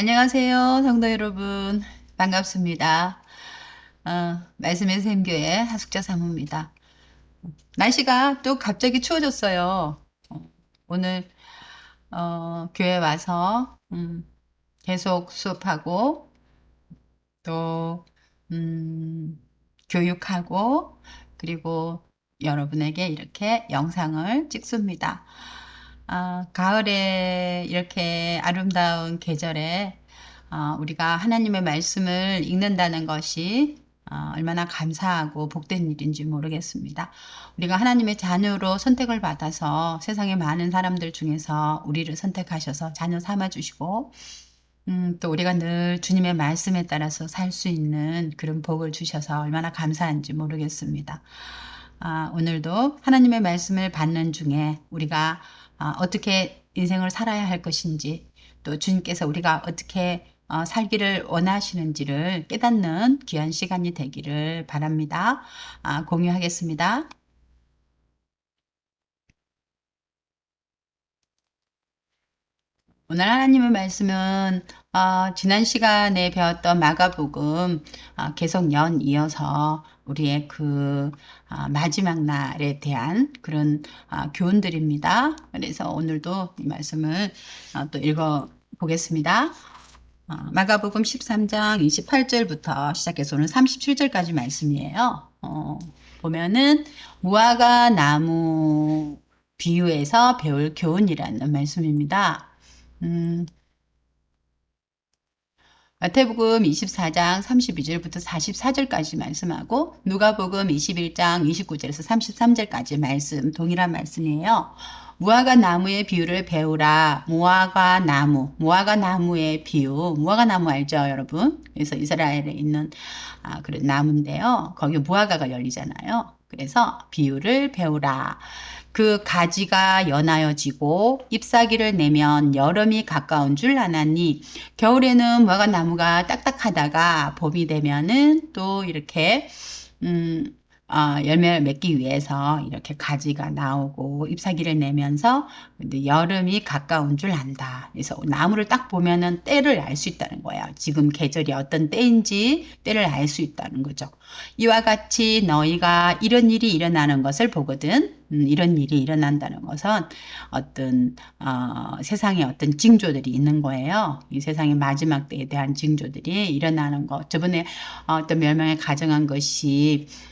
안녕하세요, 성도 여러분. 반갑습니다. 어, 말씀의 샘교회 하숙자 사무입니다. 날씨가 또 갑자기 추워졌어요. 어, 오늘 어, 교회 와서 음, 계속 수업하고 또 음, 교육하고 그리고 여러분에게 이렇게 영상을 찍습니다. 아, 가을에 이렇게 아름다운 계절에 어, 우리가 하나님의 말씀을 읽는다는 것이 어, 얼마나 감사하고 복된 일인지 모르겠습니다. 우리가 하나님의 자녀로 선택을 받아서 세상의 많은 사람들 중에서 우리를 선택하셔서 자녀 삼아주시고 음, 또 우리가 늘 주님의 말씀에 따라서 살 수 있는 그런 복을 주셔서 얼마나 감사한지 모르겠습니다. 아, 오늘도 하나님의 말씀을 받는 중에 우리가 아, 어떻게 인생을 살아야 할 것인지 또 주님께서 우리가 어떻게 어, 살기를 원하시는지를 깨닫는 귀한 시간이 되기를 바랍니다. 아, 공유하겠습니다. 오늘 하나님의 말씀은 어, 지난 시간에 배웠던 마가복음 어, 계속 연 이어서 우리의 그 어, 마지막 날에 대한 그런 어, 교훈들입니다. 그래서 오늘도 이 말씀을 어, 또 읽어 보겠습니다. 어, 마가복음 13장 28절부터 시작해서 오늘 37절까지 말씀이에요. 어, 보면은 무화과 나무 비유에서 배울 교훈이라는 말씀입니다. 음, 마태복음 24장 32절부터 44절까지 말씀하고 누가복음 21장 29절에서 33절까지 말씀 동일한 말씀이에요. 무화과 나무의 비유를 배우라. 무화과 나무, 무화과 나무의 비유. 무화과 나무 알죠, 여러분? 그래서 이스라엘에 있는 아, 그런 나무인데요. 거기 무화과가 열리잖아요. 그래서 비유를 배우라. 그 가지가 연하여지고 잎사귀를 내면 여름이 가까운 줄 아나니 겨울에는 무화과 나무가 딱딱하다가 봄이 되면은 또 이렇게 음 어, 열매를 맺기 위해서 이렇게 가지가 나오고 잎사귀를 내면서 근데 여름이 가까운 줄 안다. 그래서 나무를 딱 보면은 때를 알 수 있다는 거야. 지금 계절이 어떤 때인지 때를 알 수 있다는 거죠. 이와 같이 너희가 이런 일이 일어나는 것을 보거든. 음, 이런 일이 일어난다는 것은 어떤 어, 세상에 어떤 징조들이 있는 거예요. 이 세상의 마지막 때에 대한 징조들이 일어나는 것. 저번에 어떤 멸망에 가정한 것이 어,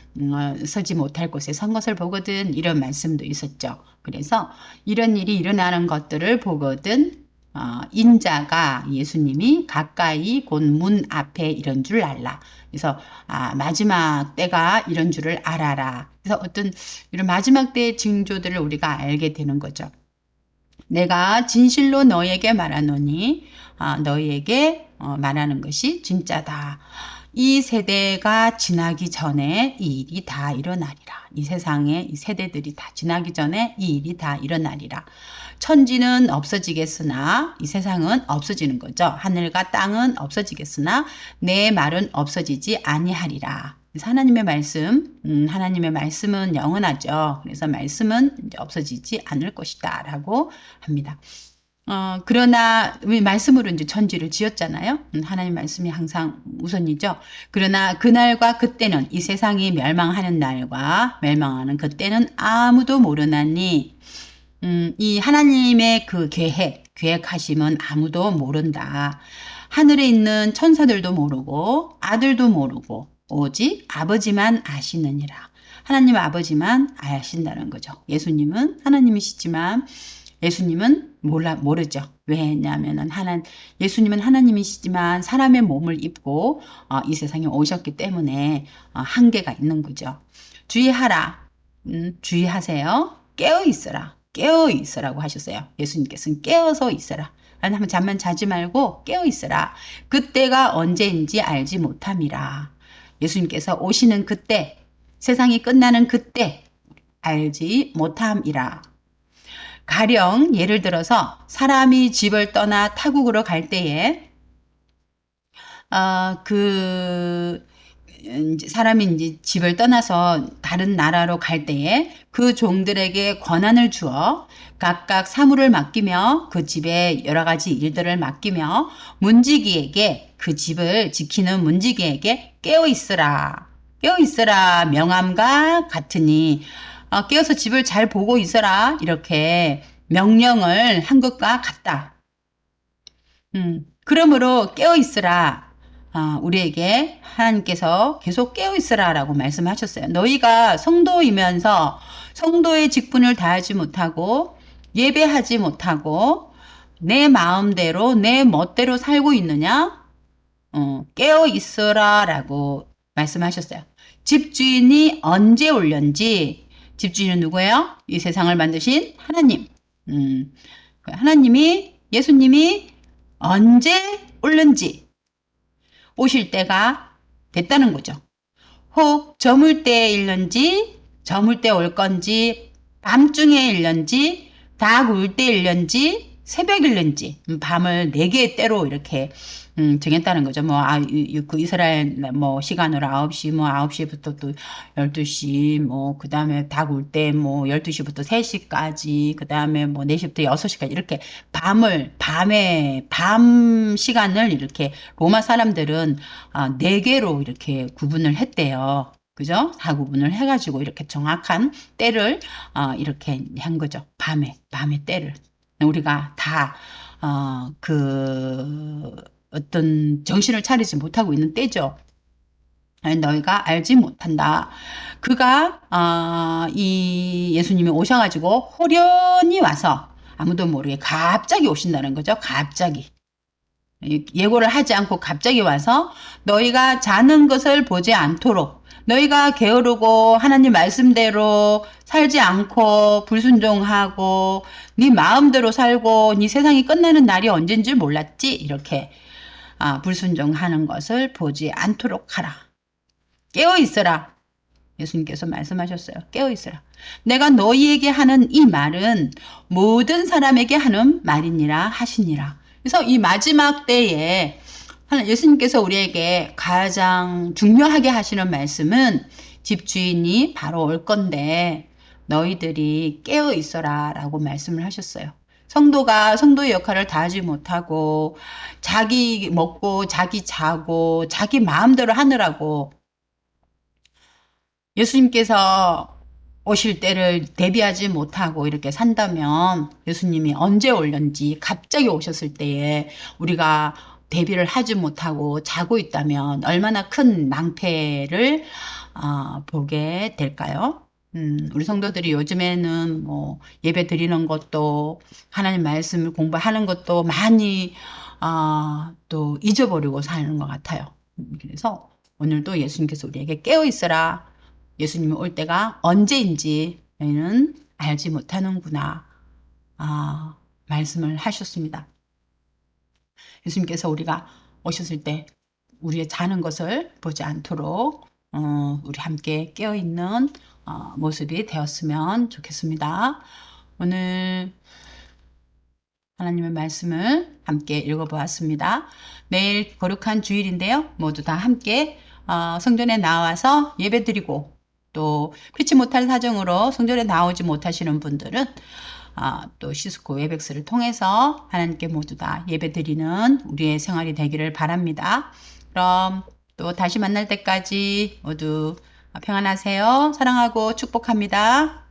서지 못할 곳에 선 것을 보거든 이런 말씀도 있었죠. 그래서 이런 일이 일어나는 것들을 보거든 어, 인자가 예수님이 가까이 곧 문 앞에 이런 줄 알라. 그래서 아, 마지막 때가 이런 줄을 알아라. 그래서 어떤 이런 마지막 때의 징조들을 우리가 알게 되는 거죠. 내가 진실로 너에게 말하노니 아, 너희에게 어, 말하는 것이 진짜다. 이 세대가 지나기 전에 이 일이 다 일어나리라. 이 세상에 이 세대들이 다 지나기 전에 이 일이 다 일어나리라. 천지는 없어지겠으나 이 세상은 없어지는 거죠. 하늘과 땅은 없어지겠으나 내 말은 없어지지 아니하리라. 하나님의 말씀, 음, 하나님의 말씀은 영원하죠. 그래서 말씀은 없어지지 않을 것이다. 라고 합니다. 어, 그러나 말씀으로 이제 천지를 지었잖아요. 음, 하나님 말씀이 항상 우선이죠. 그러나 그날과 그때는 이 세상이 멸망하는 날과 멸망하는 그때는 아무도 모르나니 음, 이 하나님의 그 계획, 계획하심은 아무도 모른다. 하늘에 있는 천사들도 모르고 아들도 모르고 오직 아버지만 아시느니라. 하나님 아버지만 아신다는 거죠. 예수님은 하나님이시지만 예수님은 몰라 모르죠. 왜냐하면은 하나 예수님은 하나님이시지만 사람의 몸을 입고 어, 이 세상에 오셨기 때문에 어, 한계가 있는 거죠. 주의하라. 음, 주의하세요. 깨어 있어라. 깨어 있으라고 하셨어요. 예수님께서는 깨어서 있어라. 아니 한번 잠만 자지 말고 깨어 있어라. 그때가 언제인지 알지 못함이라. 예수님께서 오시는 그때, 세상이 끝나는 그때 알지 못함이라. 가령 예를 들어서 사람이 집을 떠나 타국으로 갈 때에 어, 그 사람이 이제 집을 떠나서 다른 나라로 갈 때에 그 종들에게 권한을 주어 각각 사물을 맡기며 그 집에 여러 가지 일들을 맡기며 문지기에게 그 집을 지키는 문지기에게 깨어 있으라. 깨어 있으라 명함과 같으니 어, 깨어서 집을 잘 보고 있어라 이렇게 명령을 한 것과 같다. 음, 그러므로 깨어 있으라. 아, 우리에게 하나님께서 계속 깨어 있으라라고 말씀하셨어요. 너희가 성도이면서 성도의 직분을 다하지 못하고 예배하지 못하고 내 마음대로 내 멋대로 살고 있느냐? 어, 깨어 있으라라고 말씀하셨어요. 집주인이 언제 올련지 집주인은 누구예요? 이 세상을 만드신 하나님. 음, 그 하나님이 예수님이 언제 올는지 오실 때가 됐다는 거죠. 혹 저물 때에 일는지 저물 때 올 건지 밤중에 일는지 다울때 일는지 새벽 일는지 음, 밤을 네 개의 때로 이렇게 음, 정했다는 거죠. 뭐, 아, 이, 그 이스라엘 뭐 시간으로 9시, 뭐 9시부터 또 12시, 뭐, 그 다음에 닭 울 때 뭐 12시부터 3시까지, 그 다음에 뭐 4시부터 6시까지 이렇게 밤을, 밤에, 밤 시간을 이렇게 로마 사람들은 아, 4개로 이렇게 구분을 했대요. 그죠? 다 구분을 해가지고 이렇게 정확한 때를 어, 이렇게 한 거죠. 밤에, 밤의 때를. 우리가 다, 어, 그, 어떤 정신을 차리지 못하고 있는 때죠. 너희가 알지 못한다. 그가 어, 이 예수님이 오셔가지고 호련히 와서 아무도 모르게 갑자기 오신다는 거죠. 갑자기. 예고를 하지 않고 갑자기 와서 너희가 자는 것을 보지 않도록 너희가 게으르고 하나님 말씀대로 살지 않고 불순종하고 네 마음대로 살고 네 세상이 끝나는 날이 언젠지 몰랐지 이렇게 아, 불순종하는 것을 보지 않도록 하라. 깨어 있어라. 예수님께서 말씀하셨어요. 깨어 있어라. 내가 너희에게 하는 이 말은 모든 사람에게 하는 말이니라 하시니라. 그래서 이 마지막 때에 예수님께서 우리에게 가장 중요하게 하시는 말씀은 집주인이 바로 올 건데 너희들이 깨어 있어라 라고 말씀을 하셨어요. 성도가 성도의 역할을 다하지 못하고 자기 먹고 자기 자고 자기 마음대로 하느라고 예수님께서 오실 때를 대비하지 못하고 이렇게 산다면 예수님이 언제 올련지 갑자기 오셨을 때에 우리가 대비를 하지 못하고 자고 있다면 얼마나 큰 낭패를 어, 보게 될까요? 음, 우리 성도들이 요즘에는 뭐 예배 드리는 것도 하나님 말씀을 공부하는 것도 많이 어, 또 잊어버리고 사는 것 같아요. 그래서 오늘도 예수님께서 우리에게 깨어 있어라. 예수님이 올 때가 언제인지 저희는 알지 못하는구나. 아, 말씀을 하셨습니다. 예수님께서 우리가 오셨을 때 우리의 자는 것을 보지 않도록 어, 우리 함께 깨어 있는 어, 모습이 되었으면 좋겠습니다. 오늘 하나님의 말씀을 함께 읽어보았습니다. 내일 거룩한 주일인데요. 모두 다 함께 어, 성전에 나와서 예배드리고 또 피치 못할 사정으로 성전에 나오지 못하시는 분들은 어, 또 시스코 웨백스를 통해서 하나님께 모두 다 예배드리는 우리의 생활이 되기를 바랍니다. 그럼 또 다시 만날 때까지 모두 평안하세요. 사랑하고 축복합니다.